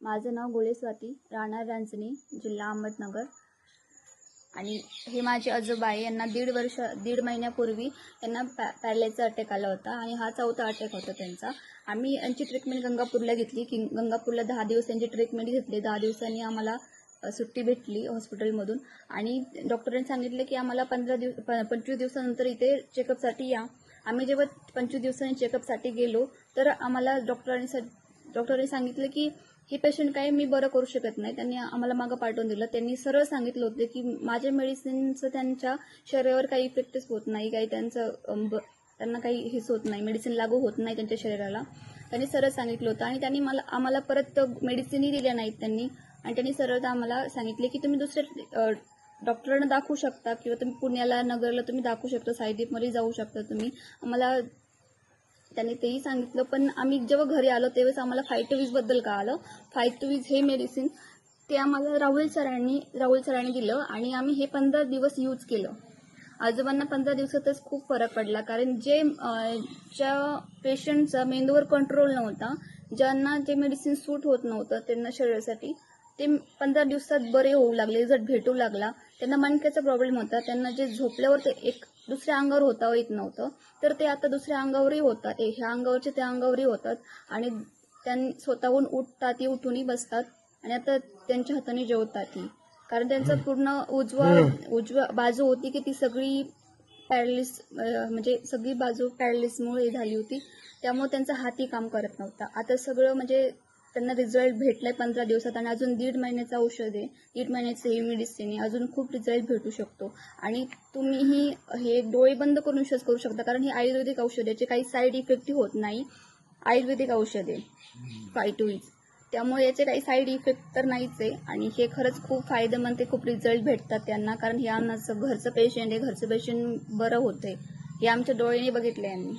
माझं नाव गोळे स्वाती राहणार रांजणी जिल्हा अहमदनगर. आणि हे माझे आजोबा आहे यांना दीड वर्ष दीड महिन्यापूर्वी यांना पॅ पॅरलायचा अटॅक आला होता आणि हा चौथा अटॅक होता त्यांचा. आम्ही यांची ट्रीटमेंट गंगापूरला घेतली की गंगापूरला दहा दिवस त्यांची ट्रीटमेंट घेतली. दहा दिवसांनी आम्हाला सुट्टी भेटली हॉस्पिटलमधून आणि डॉक्टरांनी सांगितलं की आम्हाला पंधरा दिवस प पंचवीस दिवसानंतर इथे चेकअपसाठी या. आम्ही जेव्हा पंचवीस दिवसांनी चेकअपसाठी गेलो तर आम्हाला डॉक्टरांनी सा डॉक्टरांनी सांगितलं की हे पेशंट काय मी बरं करू शकत नाही. त्यांनी आम्हाला मागं पाठवून दिलं. त्यांनी सरळ सांगितलं होतं की माझ्या मेडिसिनचं त्यांच्या शरीरावर काही इफेक्टच होत नाही. काही त्यांचं ब- त्यांना काही हेच होत नाही. मेडिसिन लागू होत नाही त्यांच्या शरीराला. त्यांनी सरळ सांगितलं होतं आणि त्यांनी मला आम्हाला परत मेडिसिनही दिल्या नाहीत त्यांनी. आणि त्यांनी सरळ आम्हाला सांगितले की तुम्ही दुसऱ्या डॉक्टरांना दाखवू शकता किंवा तुम्ही पुण्याला नगरला तुम्ही दाखवू शकता. सायदीपमध्ये जाऊ शकता तुम्ही. आम्हाला त्याने तेही सांगितलं. पण आम्ही जेव्हा घरी आलो तेव्हाच आम्हाला फायटोवीजबद्दल का आलं फायटोवीज हे मेडिसिन ते आम्हाला राहुल सरांनी राहुल सरांनी दिलं आणि आम्ही हे पंधरा दिवस यूज केलं. आजोबांना पंधरा दिवसातच खूप फरक पडला. कारण जे ज्या पेशंटचा मेंदूवर कंट्रोल नव्हता ज्यांना जे मेडिसिन सूट होत नव्हतं त्यांना शरीरासाठी ते पंधरा दिवसात बरे होऊ लागले रिझल्ट भेटू लागला. त्यांना मणक्याचा प्रॉब्लेम होता. त्यांना जे झोपल्यावर ते एक दुसऱ्या अंगावर होता येत नव्हतं. तर ते आता दुसऱ्या अंगावरही होतात. ह्या अंगावरचे त्या अंगावरही होतात. आणि त्यां स्वतःहून उठतात ती उठूनही बसतात. आणि आता त्यांच्या हाताने जेवतातही कारण त्यांचं पूर्ण उजवा उजवा बाजू होती की ती सगळी पॅरालिस म्हणजे सगळी बाजू पॅरालिसमुळे झाली होती. त्यामुळे त्यांचा हाती काम करत नव्हता. आता सगळं म्हणजे त्यांना रिझल्ट भेटलाय पंधरा दिवसात आणि अजून दीड महिन्याचं औषध आहे. दीड महिन्याचं हे मेडिसिन आहे. अजून खूप रिझल्ट भेटू शकतो. आणि तुम्हीही हे डोळे बंद करून विश्वास करू शकता कारण हे आयुर्वेदिक औषध याचे काही साईड इफेक्ट होत नाही. आयुर्वेदिक औषध आहे. फायटोईज त्यामुळे याचे काही साईड इफेक्ट तर नाहीच आहे. आणि हे खरंच खूप फायदेमंद ते खूप रिझल्ट भेटतात त्यांना कारण हे आमचं घरचं पेशंट आहे. घरचं पेशंट बरं होतंय. हे आमच्या डोळ्याने बघितलं यांनी